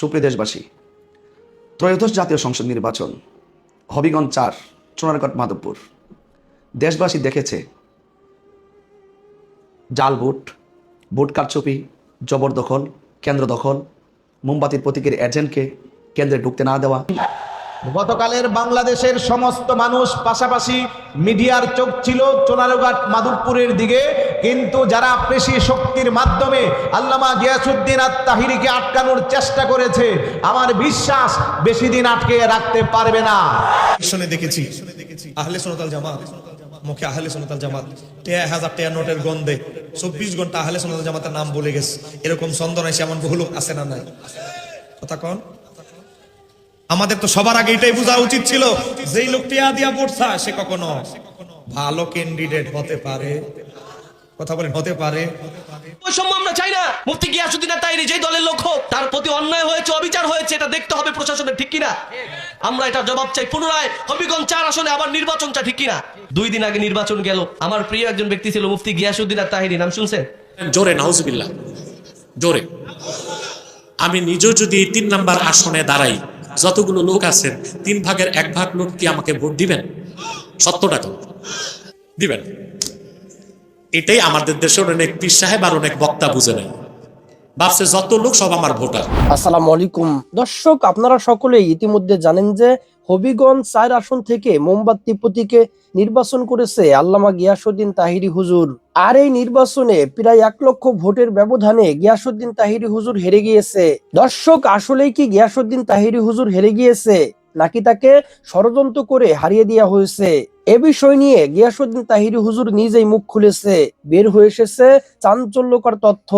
সুপ্রিয় দেশবাসী, ত্রয়োদশ জাতীয় সংসদ নির্বাচন, হবিগঞ্জ চার চুনারগড় মাধবপুর। দেশবাসী দেখেছে, জাল ভোট ভোট কারচুপি জবরদখল কেন্দ্র দখল, মোমবাতির প্রতীকের এজেন্টকে কেন্দ্রে ঢুকতে না দেওয়া। গতকালের বাংলাদেশের সমস্ত মানুষ পাশাপাশি মিডিয়ার চোখ ছিল চোনারঘাট মাধবপুরের দিকে, কিন্তু যারা পেশি শক্তির মাধ্যমে আল্লামা গিয়াসুদ্দিন আর তাহিরিকে আটকানোর চেষ্টা করেছে, আমার বিশ্বাস বেশি দিন আটকে রাখতে পারবে না। শুনে দেখেছি, আহলে সোনতাল জামাত, মুখে আহলে সোনতাল জামাত, টেয়া হাজার টেয়া নোটের গন্ধে চব্বিশ ঘণ্টা আহলে সোনতাল জামাতের নাম বলে গেছে। এরকম চন্দন এসে এমন বহু লোক আছে না নাই? কথা কন। আমাদের তো সবার আগে এটাই বোঝা উচিত ছিল যেই লোক টেয়া দিয়া পড়ছা সে কখনো ভালো ক্যান্ডিডেট হতে পারে। কথা বলেন হতে পারে। বৈষম্য আমরা চাই না। মুফতি গিয়াসুদ্দিন আর তাইরি যেই দলের লোক হোক তার প্রতি অন্যায় হয়েছে অবিচার হয়েছে এটা দেখতে হবে প্রশাসনের ঠিক কিনা? আমরা এটা জবাব চাই পুনরায়। হবিগঞ্জ চার আসনে আবার নির্বাচন চাই ঠিক কিনা? দুই দিন আগে নির্বাচন গেল। আমার প্রিয় একজন ব্যক্তি ছিল মুফতি গিয়াসুদ্দিন আর তাহিরি নাম শুনছেন? জোরে নাউজবিল্লা জোরে। আমি নিজেও যদি তিন নাম্বার আসনে দাঁড়াই যতগুলো লোক আছেন তিন ভাগের এক ভাগ লোক কি আমাকে ভোট দিবেন? সত্য টাকা দিবেন। এটাই আমাদের দেশের অনেক পীর সাহেব আর অনেক বক্তা বুঝে নেয়। যত লোক সব আমার ভোটার। আসসালামু আলাইকুম। দর্শক, আপনারা সকলেই ইতিমধ্যে জানেন যে হবিগঞ্জ চার আসন থেকে মোমবাতি প্রতীকে নির্বাচন করেছে আল্লামা গিয়াসুদ্দিন তাহিরি হুজুর। আর এই নির্বাচনে প্রায় এক লক্ষ ভোটের ব্যবধানে গিয়াসুদ্দিন তাহিরি হুজুর হেরে গিয়েছে। দর্শক, আসলেই কি গিয়াসুদ্দিন তাহিরি হুজুর হেরে গিয়েছে? নাকি তাকে ষড়যন্ত্র করে হারিয়ে দেওয়া হয়েছে? এ বিষয় নিয়ে গিয়াসুদ্দিন তাহিরি হুজুর নিজেই মুখ খুলেছে। বের হয়ে এসেছে চাঞ্চল্যকর তথ্য।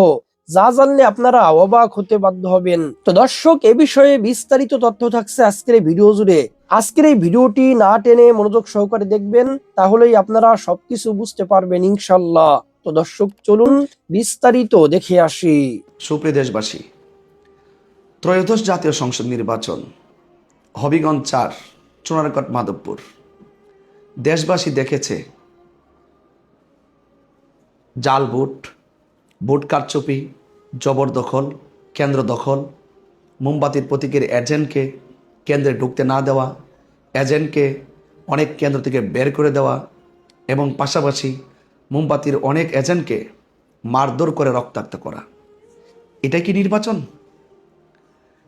যা জানলে আপনারা অবাক হতে বাধ্য হবেন। তো দর্শক, এ বিষয়ে বিস্তারিত তথ্য থাকছে আজকের এই ভিডিও জুড়ে। আজকের এই ভিডিওটি না টেনে মনোযোগ সহকারে দেখবেন, তাহলেই আপনারা সবকিছু বুঝতে পারবেন ইনশাল্লাহ। তো দর্শক, চলুন বিস্তারিত দেখে আসি। সুপ্রিয় দেশবাসী, ত্রয়োদশ জাতীয় সংসদ নির্বাচন, হবিগঞ্জ চার চুনারগড় মাধবপুর। দেশবাসী দেখেছে, জাল ভোট ভোট কারচুপি জবরদখল কেন্দ্র দখল, মোমবাতির প্রতীকের এজেন্টকে কেন্দ্রে ঢুকতে না দেওয়া, এজেন্টকে অনেক কেন্দ্র থেকে বের করে দেওয়া এবং পাশাপাশি মোমবাতির অনেক এজেন্টকে মারধর করে রক্তাক্ত করা। এটা কি নির্বাচন?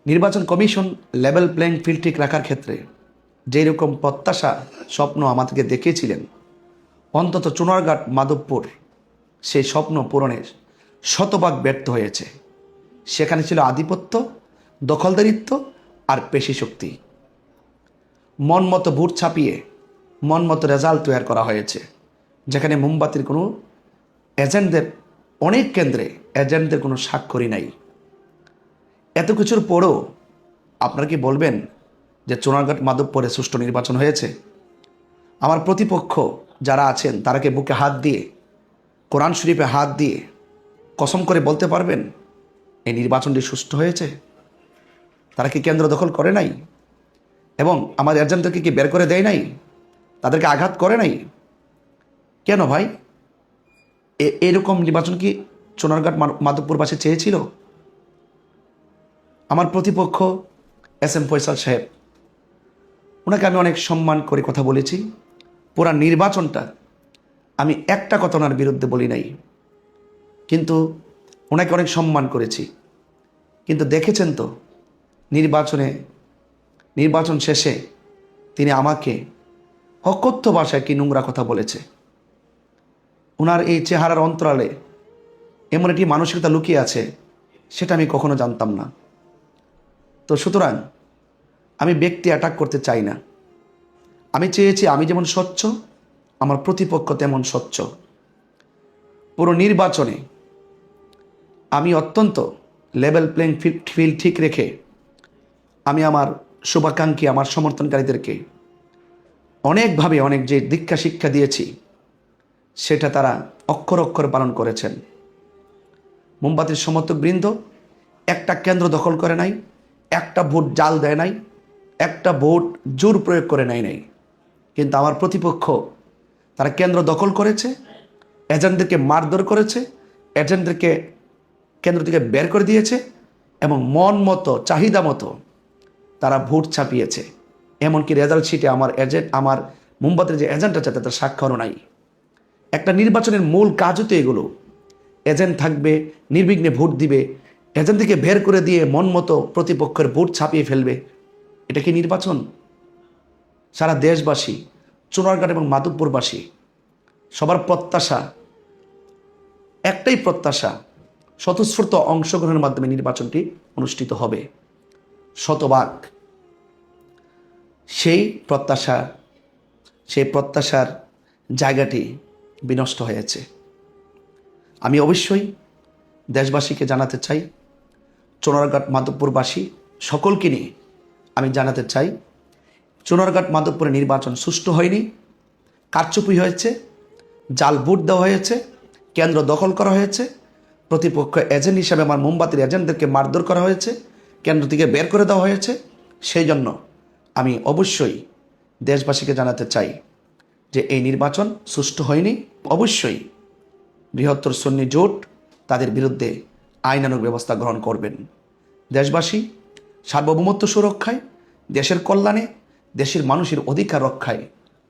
নির্বাচন কমিশন লেভেল প্লেইং ফিল্ড ঠিক রাখার ক্ষেত্রে যেই রকম প্রত্যাশা স্বপ্ন আমাদেরকে দেখিয়েছিলেন, অন্তত চুনারঘাট মাধবপুর সেই স্বপ্ন পূরণে শতভাগ ব্যর্থ হয়েছে। সেখানে ছিল আধিপত্য, দখলদারিত্ব আর পেশি শক্তি মন মতো ভোট ছাপিয়ে মন মতো রেজাল্ট তৈরি করা হয়েছে, যেখানে মোমবাতির কোনো এজেন্টদের, অনেক কেন্দ্রে এজেন্টদের কোনো স্বাক্ষরই নাই। এত কিছুর পরও আপনারা কি বলবেন যে চোনারঘাট মাধবপুরে সুষ্ঠু নির্বাচন হয়েছে? আমার প্রতিপক্ষ যারা আছেন তারা কি বুকে হাত দিয়ে, কোরআন শরীফে হাত দিয়ে কসম করে বলতে পারবেন, এই নির্বাচনটি সুষ্ঠু হয়েছে? তারা কি কেন্দ্র দখল করে নাই? এবং আমার এজেন্টদেরকে কি বের করে দেয় নাই? তাদেরকে আঘাত করে নাই? কেন ভাই? এরকম নির্বাচন কি চোনারঘাট মাধবপুরবাসী চেয়েছিল? আমার প্রতিপক্ষ এস এম ফয়সাল সাহেব, ওনাকে আমি অনেক সম্মান করে কথা বলেছি। পুরা নির্বাচনটা আমি একটা কথা ওনার বিরুদ্ধে বলি নাই। কিন্তু ওনাকে অনেক সম্মান করেছি। কিন্তু দেখেছেন তো, নির্বাচনে, নির্বাচন শেষে তিনি আমাকে অকথ্য ভাষায় কি নোংরা কথা বলেছে। ওনার এই চেহারার অন্তরালে এমন একটি মানসিকতা লুকিয়ে আছে, সেটা আমি কখনো জানতাম না। তো সুতরাং আমি ব্যক্তি অ্যাটাক করতে চাই না। আমি চেয়েছি আমি যেমন স্বচ্ছ, আমার প্রতিপক্ষ তেমন স্বচ্ছ। পুরো নির্বাচনে আমি অত্যন্ত লেভেল প্লেইং ফিল্ড ঠিক রেখে আমি আমার শুভাকাঙ্ক্ষী, আমার সমর্থনকারীদেরকে অনেকভাবে অনেক যে দীক্ষা শিক্ষা দিয়েছি, সেটা তারা অক্ষর অক্ষর পালন করেছেন। মোমবাতির সমর্থক বৃন্দ একটা কেন্দ্র দখল করে নাই, একটা ভোট জাল দেয় নাই, একটা ভোট জোর প্রয়োগ করে নেয় নাই। কিন্তু আমার প্রতিপক্ষ তারা কেন্দ্র দখল করেছে, এজেন্টদেরকে মারধর করেছে, এজেন্টদেরকে কেন্দ্র থেকে বের করে দিয়েছে এবং মন মতো, চাহিদা মতো তারা ভোট ছাপিয়েছে। এমনকি রেজাল্ট শিটে আমার এজেন্ট আমার মোমবাতির যে এজেন্ট আছে, তাদের স্বাক্ষরও নাই। একটা নির্বাচনের মূল কাজও তো এগুলো। এজেন্ট থাকবে, নির্বিঘ্নে ভোট দিবে। এজেন্ট থেকে বের করে দিয়ে মন মতো প্রতিপক্ষের ভোট ছাপিয়ে ফেলবে। এটা কি নির্বাচন? সারা দেশবাসী চুনারঘাট এবং মাধবপুরবাসী, সবার প্রত্যাশা, একটাই প্রত্যাশা স্বতঃস্ফূর্ত অংশগ্রহণের মাধ্যমে নির্বাচনটি অনুষ্ঠিত হবে। শতভাগ। সেই প্রত্যাশা, সেই প্রত্যাশার জায়গাটি বিনষ্ট হয়েছে। আমি অবশ্যই দেশবাসীকে জানাতে চাই, চোনারঘাট মাধবপুরবাসী সকলকে নিয়ে আমি জানাতে চাই, চোনারঘাট মাধবপুরে নির্বাচন সুষ্ঠু হয়নি, কারচুপি হয়েছে, জাল ভোট দেওয়া হয়েছে, কেন্দ্র দখল করা হয়েছে প্রতিপক্ষ এজেন্ট হিসাবে আমার মোমবাতির এজেন্টদেরকে মারধর করা হয়েছে কেন্দ্র থেকে বের করে দেওয়া হয়েছে। সেই জন্য আমি অবশ্যই দেশবাসীকে জানাতে চাই যে এই নির্বাচন সুষ্ঠু হয়নি। অবশ্যই বৃহত্তর সন্নি জোট তাদের বিরুদ্ধে আইনানুগ ব্যবস্থা গ্রহণ করবেন। দেশবাসী সার্বভৌমত্ব সুরক্ষায়, দেশের কল্যাণে, দেশের মানুষের অধিকার রক্ষায়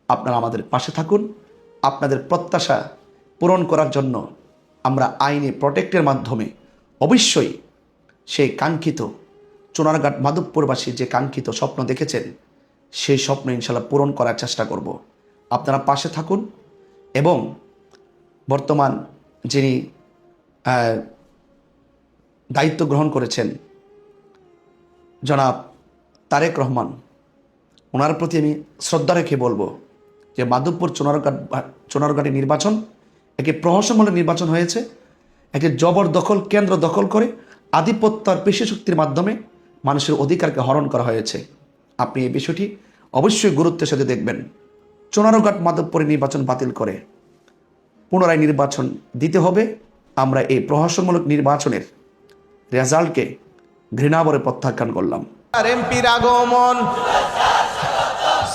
আপনারা আমাদের পাশে থাকুন। আপনাদের প্রত্যাশা পূরণ করার জন্য আমরা আইনে প্রোটেক্টের মাধ্যমে অবশ্যই সেই কাঙ্ক্ষিত চুনারঘাট মাধবপুরবাসী যে কাঙ্ক্ষিত স্বপ্ন দেখেছেন সেই স্বপ্ন ইনশাল্লাহ পূরণ করার চেষ্টা করব। আপনারা পাশে থাকুন এবং বর্তমান যিনি দায়িত্ব গ্রহণ করেছেন, জনাব তারেক রহমান, ওনার প্রতি আমি শ্রদ্ধা রেখে বলব যে মাধবপুর চোনারঘাট চোনারঘাটে নির্বাচন একটি প্রহসনমূলক নির্বাচন হয়েছে। একটি জবরদখল কেন্দ্র দখল করে আধিপত্য আর পেশি শক্তির মাধ্যমে মানুষের অধিকারকে হরণ করা হয়েছে। আপনি এই বিষয়টি অবশ্যই গুরুত্বের সাথে দেখবেন। চোনারঘাট মাধবপুরে নির্বাচন বাতিল করে। পুনরায় নির্বাচন দিতে হবে। আমরা এই প্রহসনমূলক নির্বাচনের রেজাল্টকে ঘৃণাবরে প্রত্যাখ্যান করলাম। আর এমপির আগমন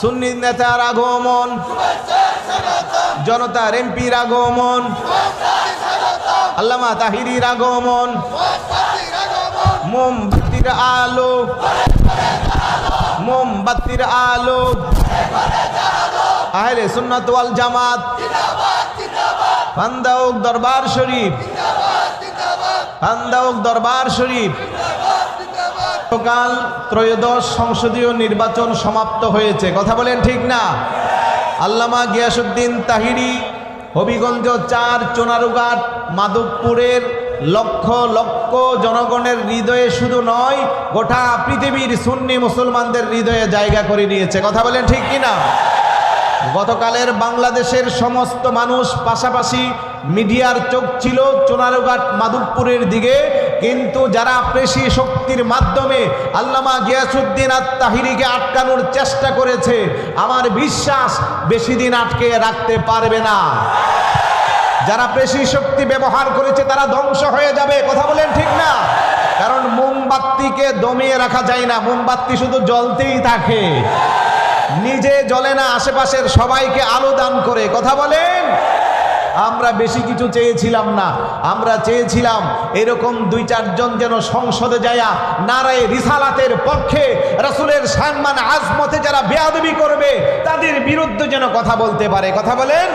সুন্নি নেতার আগমন জনতার এমপির আগমন। আল্লামা তাহিরির আগমন। মোমবাতির আলো। মোমবাতির আলো। আহলে সুন্নাত ওয়াল জামাত। পান্দাউক দরবার শরীফ। পান্দাউক দরবার শরীফ। গতকাল ত্রয়োদশ সংসদীয় নির্বাচন সমাপ্ত হয়েছে। কথা বলেন ঠিক না? আল্লামা গিয়াসুদ্দিন তাহিরি, হবিগঞ্জ চার চোনারুঘাট, মাধবপুরের লক্ষ লক্ষ জনগণের হৃদয়ে শুধু নয়, গোটা পৃথিবীর সুন্নি মুসলমানদের হৃদয়ে জায়গা করে নিয়েছে। কথা বলেন ঠিক কি না গতকালের বাংলাদেশের সমস্ত মানুষ পাশাপাশি মিডিয়ার চোখ ছিল চোনারুঘাট, মাধবপুরের দিকে। কিন্তু যারা পেশি শক্তির মাধ্যমে আল্লামা গিয়াসুদ্দিন আত তাহিরিকে আটকানোর চেষ্টা করেছে, আমার বিশ্বাস বেশি দিন আটকে রাখতে পারবে না। যারা পেশি শক্তি ব্যবহার করেছে, তারা ধ্বংস হয়ে যাবে, কথা বলেন ঠিক না? কারণ মোমবাতিকে দমিয়ে রাখা যায় না, মোমবাতি শুধু জ্বলতেই থাকে। নিজে জ্বলে না, আশেপাশের সবাইকে আলো দান করে, কথা বলেন? আমরা বেশি কিছু চেয়েছিলাম না। আমরা চেয়েছিলাম এরকম দুই, চারজন যেন সংসদে যায়া নারায় রিসালাতের পক্ষে রাসূলের সম্মান আজমতে যারা বেয়াদবি করবে, তাদের বিরুদ্ধে যেন কথা বলতে পারে। কথা বলেন?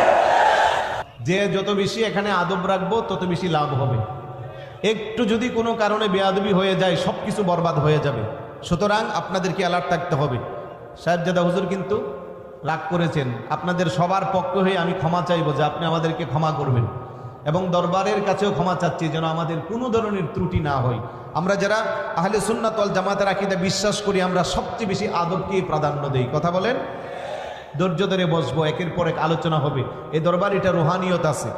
যে যত বেশি এখানে আদব রাখব, তত বেশি লাভ হবে। একটু যদি কোনো কারণে বেয়াদবি হয়ে যায় সব কিছু বরবাদ হয়ে যাবে। সুতরাং আপনাদেরকে অ্যালার্ট থাকতে হবে। সাহেবজাদা হুজুর কিন্তু রাগ করেছেন, আপনাদের সবার পক্ষ হয়ে আমি ক্ষমা চাইব যে আপনি আমাদেরকে ক্ষমা করবেন। এবং দরবারের কাছেও ক্ষমা চাচ্ছি যেন আমাদের কোনো ধরনের ত্রুটি না হয়। আমরা যারা আহলে সুন্নাতল জামাতের আকিদা বিশ্বাস করি, আমরা সবচেয়ে বেশি আদবকেই প্রাধান্য দেই। কথা বলেন? ধৈর্য ধরে বসবো, একের পর এক আলোচনা হবে। এই দরবার, এটা রুহানিয়ত আছে।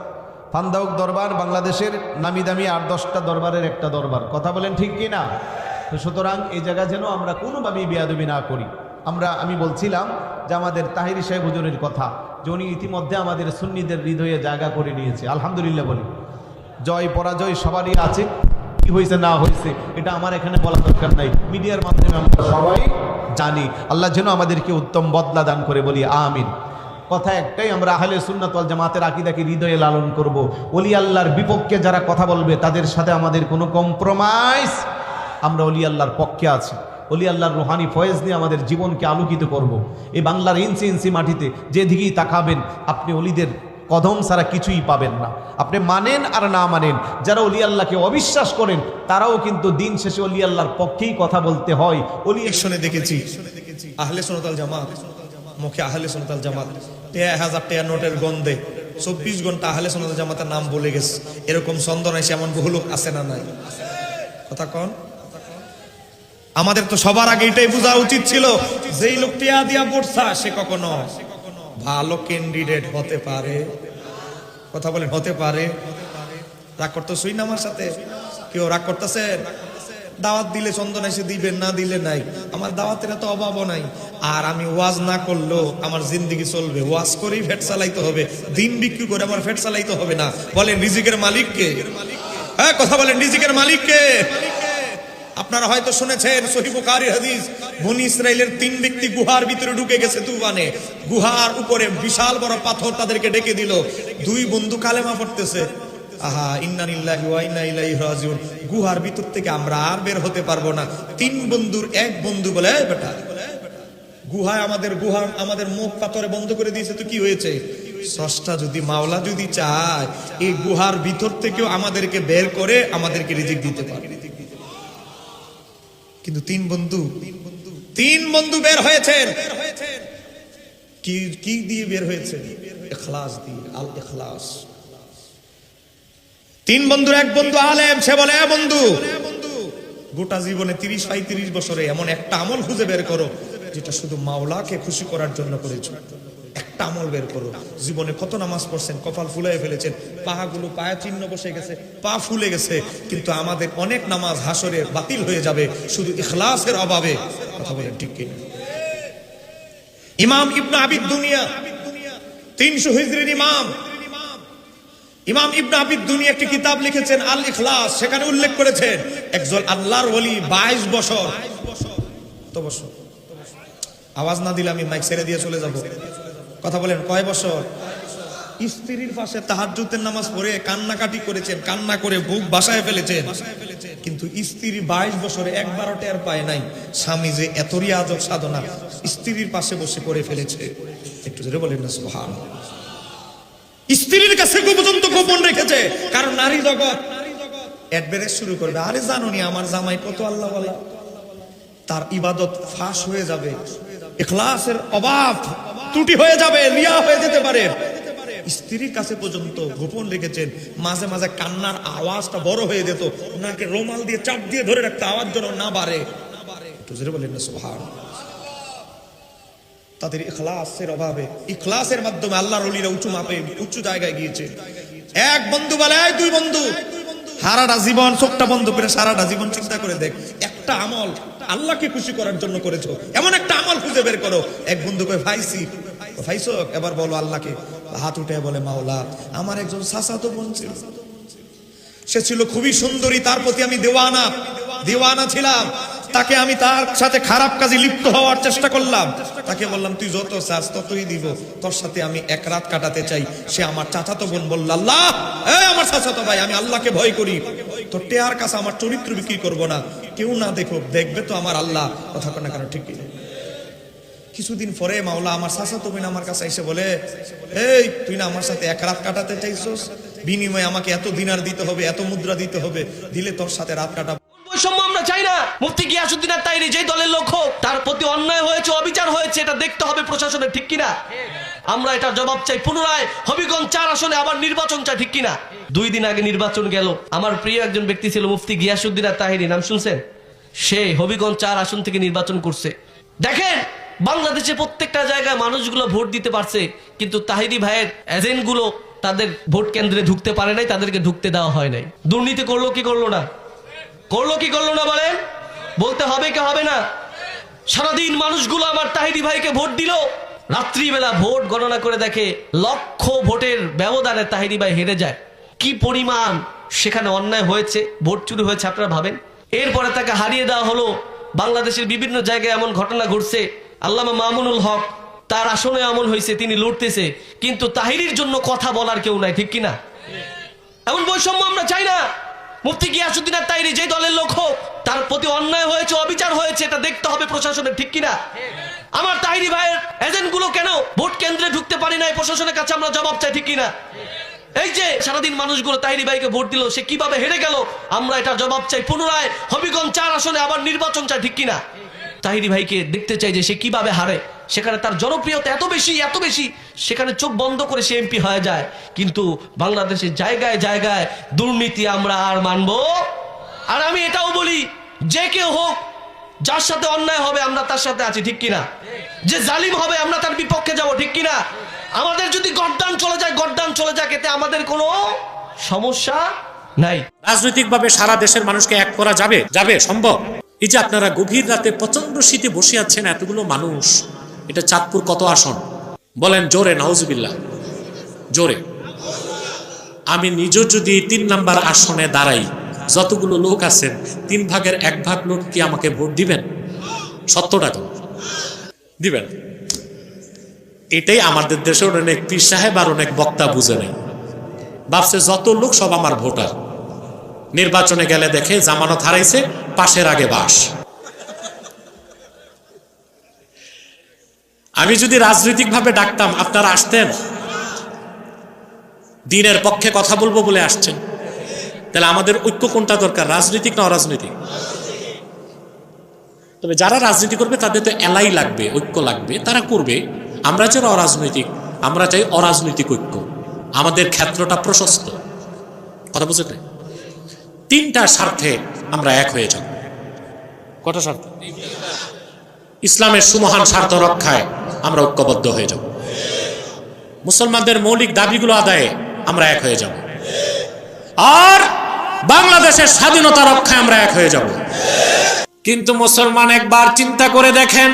ফান্দাউক দরবার, বাংলাদেশের নামি দামি আট দশটা দরবারের একটা দরবার। কথা বলেন ঠিক কি না সুতরাং এই জায়গা যেন আমরা কোনোভাবেই বেয়াদবি না করি। আমরা, আমি বলছিলাম যে আমাদের তাহিরি সাহেব হুজুরের কথা, যে উনি ইতিমধ্যে আমাদের সুন্নিদের হৃদয়ে জায়গা করে নিয়েছে। আলহামদুলিল্লাহ বলি। জয় পরাজয় সবারই আছে, কি হয়েছে না হয়েছে, এটা আমার এখানে বলা দরকার নাই। মিডিয়ার মাধ্যমে আমরা সবাই জানি। আল্লাহ যেন আমাদেরকে উত্তম বদলা দান করে বলি, আমিন। কথা একটাই, আমরা আহলে সুন্নাত ওয়াল জামাতের আকিদাকে হৃদয়ে লালন করব। ওলি আল্লাহর বিপক্ষে যারা কথা বলবে, তাদের সাথে আমাদের কোনো কম্প্রোমাইজ আমরা অলি আল্লাহর পক্ষে আছি। অলি আল্লাহর রুহানি ফয়েজ নিয়ে আমাদের জীবনকে আলোকিত করব। এই বাংলার ইঞ্চি ইঞ্চি মাটিতে যেদিকেই তাকাবেন, আপনি অলিদের কদম ছাড়া কিছুই পাবেন না। আপনি মানেন আর না মানেন, যারা অলি আল্লাহকে অবিশ্বাস করেন, তারাও কিন্তু দিন শেষে অলি আল্লাহর পক্ষেই কথা বলতে হয়। অলি ইলেকশনে দেখেছি, আহলে সোনতাল জামাত, মুখে আহলে সোনতাল জামাত, টেয়া হাজার টেয়া নোটের গন্ধে চব্বিশ ঘণ্টা আহলে সোনতাল জামাতের নাম বলে গেছে। এরকম ছন্দ নাই এমন বহু লোক আছে না নাই? কথা কন। আমাদের তো সবার আগে এটাই বোঝা উচিত ছিল যেই লোক টিয়া দিয়া পড়ছা সে কখনো ভালো ক্যান্ডিডেট হতে পারে। কথা বলেন, হতে পারে। রাগ করতেছই না আমার সাথে? কেউ রাগ করতেছেন দাওয়াত দিলে চন্দন এসে দিবেন, না দিলে নাই? আমার দাওয়াতের এত অভাবও নাই। আর আমি ওয়াজ না করলেও আমার জিন্দিগি চলবে। ওয়াজ করেই ফেট চালাইতে হবে। দিন বিক্রি করে আমার ফেট চালাইতে হবে না। বলেন, রিজিকের মালিককে? হ্যাঁ কথা বলেন, রিজিকের মালিককে? আপনারা হয়তো শুনেছেন সহি বুখারী হাদিস, বনি ইসরাইলের তিন ব্যক্তি গুহার ভিতরে ঢুকে গেছে তুফানে। গুহার উপরে বিশাল বড় পাথর তাদেরকে ডেকে দিল। দুই বন্ধু কালেমা পড়তেছে। আহা রাজিউন। গুহার ভিতর থেকে আমরা আর বের হতে পারব না। তিন বন্ধুর এক বন্ধু বলে "এই বেটা, গুহায় আমাদের গুহার আমাদের মুখ পাথরে বন্ধ করে দিয়েছে, তো কি হয়েছে? স্রষ্টা যদি মাওলা যদি চায়, এই গুহার ভিতর থেকেও আমাদেরকে বের করে আমাদেরকে রিজিক দিতে পারে কিন্তু তিন বন্ধু তিন বন্ধু বের হয়েছেন কি কি দিয়ে বের হয়েছে? এখলাস দিয়ে, আল এখলাস তিন বন্ধুর এক বন্ধু আলেম, সে বলে বন্ধু, গোটা জীবনে তিরিশ পঁয়ত্রিশ বছরে এমন একটা আমল খুঁজে বের করো, যেটা শুধু মাওলাকে খুশি করার জন্য করেছ। একটা আমল বের করো। জীবনে কত নামাজ পড়ছেন, কপাল ফুলাই ফেলেছেন পাহাগুলো পায়ে চিহ্ন বসে গেছে, পা ফুলে গেছে, কিন্তু আমাদের অনেক নামাজ হাসরে বাতিল হয়ে যাবে, শুধু ইখলাসের অভাবে। কথা বলেন ঠিক কিনা? ইমাম ইবনা আবিদ দুনিয়া, তিনশো হিজরির ইমাম। ইমাম ইবনা আবিদ দুনিয়া একটি কিতাব লিখেছেন, আল ইখলাস, সেখানে উল্লেখ করেছেন, একজন আল্লাহর ওলি বাইশ বছর। কত বছর আওয়াজ না দিলে আমি মাইক ছেড়ে দিয়ে চলে যাব। কথা বলেন, কয় বছর? স্ত্রীর পাশে তাহাজ্জুদের নামাজ পড়ে কান্নাকাটি করেছেন, কান্না করে বুক বাসায় ফেলেছেন। কিন্তু স্ত্রী বাইশ বছরে একবারও টের পায় নাই, স্বামী যে এত রিয়াজক সাধনা, স্ত্রীর পাশে বসে করে ফেলেছে। একটু জোরে বলেন না সুবহান স্ত্রীর কাছে পর্যন্ত গোপন রেখেছে, কারণ নারী জগৎ। অ্যাডভারেজ শুরু করবে আরে জানুনি আমার জামাই কত আল্লাহ তার ইবাদত ফাঁস হয়ে যাবে ইখলাসের অভাব। ত্রুটি হয়ে যাবে, রিয়া হয়ে যেতে পারে। স্ত্রীর কাছে পর্যন্ত গোপন রেখেছেন। মাঝে মাঝে কান্নার আওয়াজটা বড় হয়ে যেত। ওনাকে রোমাল দিয়ে চাপ দিয়ে ধরে রাখতে আওয়াজ যেন না বাড়ে। বলেন না সুবহান তাদের ইখলাসের অভাবে, ইখলাসের মাধ্যমে আল্লাহর অলিরা উঁচু মাপে, উঁচু জায়গায় গিয়েছে। এক বন্ধু বলে, "এই দুই বন্ধু, সারাটা জীবন, চোখটা বন্ধ করে সারাটা জীবন চিন্তা করে দেখ। একটা আমল আল্লাহকে খুশি করার জন্য করেছ। এমন একটা আমল খুঁজে বের করো। এক বন্ধু কয়ে, ভাইসি ভাইসো এবার বলো আল্লাহকে। হাত উঠে বলে, মাওলা, আমার একজন সাসাতো বোন ছিল। সে ছিল খুবই সুন্দরী, তার প্রতি আমি দেওয়ানা। দেওয়ানা ছিলাম। তাকে আমি তার সাথে খারাপ কাজে লিপ্ত হওয়ার চেষ্টা করলাম। তাকে বললাম, তুই যত চাস ততই দিব। তোর সাথে আমি এক রাত কাটাতে চাই। সে আমার চাচাতো বোন বলল, আল্লাহ আমার চাচাতো ভাই, আমি আল্লাহকে ভয় করি। তোর টেয়ার কাছে আমার চরিত্র বিক্রি করব না। কেউ না দেখো দেখবে তো আমার আল্লাহ। কথা কেন, ঠিক কিনা কিছুদিন পরে মাওলা আমার চাচা তুমি আমার কাছে এসে বলে, এই, তুই না আমার সাথে এক রাত কাটাতে চাইছস? বিনিময়ে আমাকে এত দিনার দিতে হবে, এত মুদ্রা দিতে হবে, দিলে তোর সাথে রাত কাটাবো। চাই না। মুফতি যেই দলের প্রতি অন্যায় হয়েছে, অবিচার হয়েছে, এটা দেখতে হবে প্রশাসনের ঠিক আমরা জবাব চাই পুনরায়, হবিগঞ্জ চার আসনে দুই দিন আগে নির্বাচন গেল। আমার প্রিয় একজন ব্যক্তি ছিল মুফতি তাহিরি নাম শুনছেন? সে হবিগঞ্জ চার আসন থেকে নির্বাচন করছে। দেখেন বাংলাদেশে প্রত্যেকটা জায়গায় মানুষগুলো ভোট দিতে পারছে, কিন্তু তাহিরি ভাইয়ের এজেন্টগুলো তাদের ভোট কেন্দ্রে ঢুকতে পারে নাই, তাদেরকে ঢুকতে দেওয়া হয় নাই। দুর্নীতি করল কি করল না? করল কি করল না বলেন? বলতে হবে কি হবে না? সারাদিন মানুষগুলো আমার তাহিরি ভাইকে ভোট দিল। রাত্রিবেলা ভোট গণনা করে দেখে লক্ষ ভোটের ব্যবধানে তাহিরি ভাই হেরে যায়। কি পরিমাণ সেখানে অন্যায় হয়েছে, ভোট চুরি হয়েছে আপনারা ভাবেন? এরপরে তাকে হারিয়ে দেওয়া হলো। বাংলাদেশের বিভিন্ন জায়গায় এমন ঘটনা ঘটছে। আল্লামা মামুনুল হক, তার আসনে এমন হয়েছে তিনি লড়তেছে, কিন্তু তাহিরির জন্য কথা বলার কেউ নাই, ঠিক কিনা? এমন বৈষম্য আমরা চাই না। মুফতি গিয়াসুদ্দিন আর তাইরি যে দলের লোক হোক, তার প্রতি অন্যায় হয়েছে, অবিচার হয়েছে, এটা দেখতে হবে প্রশাসনের, ঠিক কিনা? আমার তাহিরি ভাইয়ের এজেন্টগুলো কেন ভোট কেন্দ্রে ঢুকতে পারি নাই, প্রশাসনের কাছে আমরা জবাব চাই, ঠিক কিনা? এই যে সারাদিন মানুষগুলো তাহিরি ভাইকে ভোট দিল, সে কীভাবে হেরে গেল, আমরা এটা জবাব চাই। পুনরায় হবিগঞ্জ চার আসনে আবার নির্বাচন চাই, ঠিক কিনা? তাহিরি ভাইকে দেখতে চাই যে সে কীভাবে হারে। সেখানে তার জনপ্রিয়তা এত বেশি এত বেশি, সেখানে চোখ বন্ধ করে সে এমপি হয়ে যায়। কিন্তু বাংলাদেশের জায়গায় জায়গায় দুর্নীতি আমরা আর মানব। আর আমি এটাও বলি, যে কেউ হোক, যার সাথে অন্যায় হবে আমরা তার সাথে আছি, ঠিক কিনা? যে জালিম হবে আমরা তার বিপক্ষে যাব, ঠিক কিনা? আমাদের যদি গড্ডান চলে যায় গড্ডান চলে যাক, এতে আমাদের কোনো সমস্যা নাই। রাজনৈতিকভাবে সারা দেশের মানুষকে এক করা যাবে? যাবে, সম্ভব? এই যে আপনারা গভীর রাতে প্রচণ্ড শীতে বসে আছেন এতগুলো মানুষ, এটা চাঁদপুর কত আসন? বলেন জোরে, নাউজুবিল্লাহ। জোরে। আমি নিজেও যদি তিন নাম্বার আসনে দাঁড়াই, যতগুলো লোক আছেন, তিন ভাগের এক ভাগ লোক কি আমাকে ভোট দিবেন? সত্য টাকা দিবেন। এটাই আমাদের দেশের অনেক পীর সাহেব আর অনেক বক্তা বুঝে নেই ভাবছে যত লোক সব আমার ভোটার। নির্বাচনে গেলে দেখে জামানত হারাইছে, পাশের আগে বাস। আমি যদি রাজনৈতিকভাবে ডাকতাম, আপনারা আসতেন? দিনের পক্ষে কথা বলব বলে আসছেন। তাহলে আমাদের ঐক্য কোনটা দরকার, রাজনৈতিক না অরাজনৈতিক? তবে যারা রাজনীতি করবে, তাদের তো এলাই লাগবে, ঐক্য লাগবে, তারা করবে। আমরা যারা অরাজনৈতিক, আমরা চাই অরাজনৈতিক ঐক্য। আমাদের ক্ষেত্রটা প্রশস্ত। কথা বুঝে নাই? তিনটা স্বার্থে আমরা এক হয়ে যাব। কটা স্বার্থ? ইসলামের সুমহান স্বার্থ রক্ষায় আমরা ঐক্যবদ্ধ হয়ে যাব। মুসলমানদের মৌলিক দাবিগুলো আদায়ে আমরা এক হয়ে যাব। আর বাংলাদেশের স্বাধীনতা রক্ষায় আমরা এক হয়ে যাব। কিন্তু মুসলমান একবার চিন্তা করে দেখেন,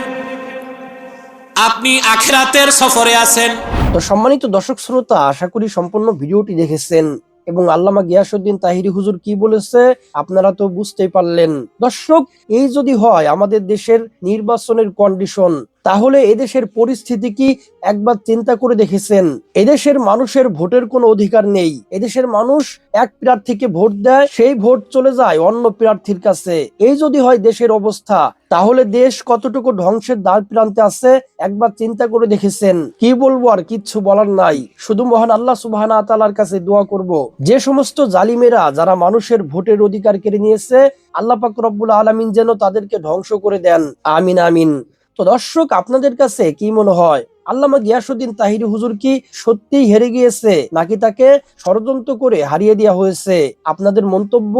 আপনি আখেরাতের সফরে আছেন। তো সম্মানিত দর্শক শ্রোতা আশা করি সম্পূর্ণ ভিডিওটি দেখেছেন। এবং আল্লামা গিয়াসুদ্দিন তাহিরি হুজুর কি বলেছে? আপনারা তো বুঝতেই পারলেন। দর্শক, এই যদি হয়, আমাদের দেশের নির্বাচনের কন্ডিশন তাহলে এদেশের পরিস্থিতি কি একবার চিন্তা করে দেখেছেন? এদেশের মানুষের ভোটের কোনো অধিকার নেই। এদেশের মানুষ এক প্রার্থীকে ভোট দেয়, সেই ভোট চলে যায় অন্য প্রার্থীর কাছে। এই যদি হয় দেশের অবস্থা, তাহলে দেশ কতটুকু ধ্বংসের দ্বার প্রান্তে আছে একবার চিন্তা করে দেখেছেন? কি বলব আর কিচ্ছু বলার নাই। শুধু মহান আল্লাহ সুবাহ তালার কাছে দোয়া করব। যে সমস্ত জালিমেরা যারা মানুষের ভোটের অধিকার কেড়ে নিয়েছে, আল্লাহ পাক রব্বুল আলমিন যেন তাদেরকে ধ্বংস করে দেন। আমিন আমিন। তো দর্শক, আপনাদের কাছে কি মনে হয়? আল্লামা গিয়াসুদ্দিন তাহিরি হুজুর কি সত্যিই হেরে গিয়েছে নাকি তাকে ষড়যন্ত্র করে হারিয়ে দেওয়া হয়েছে? আপনাদের মন্তব্য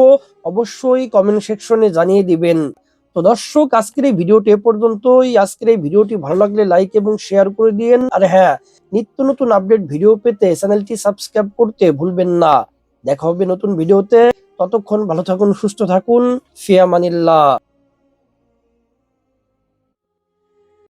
অবশ্যই কমেন্ট সেকশনে জানিয়ে দিবেন। তো দর্শক, আজকের এই ভিডিওটি এ পর্যন্তই। আজকের এই ভিডিওটি ভালো লাগলে লাইক এবং শেয়ার করে দিন আর হ্যাঁ নিত্য নতুন আপডেট ভিডিও পেতে চ্যানেলটি সাবস্ক্রাইব করতে ভুলবেন না। দেখা হবে নতুন ভিডিওতে ততক্ষণ ভালো থাকুন, সুস্থ থাকুন। ফিয়ামানিল্লাহ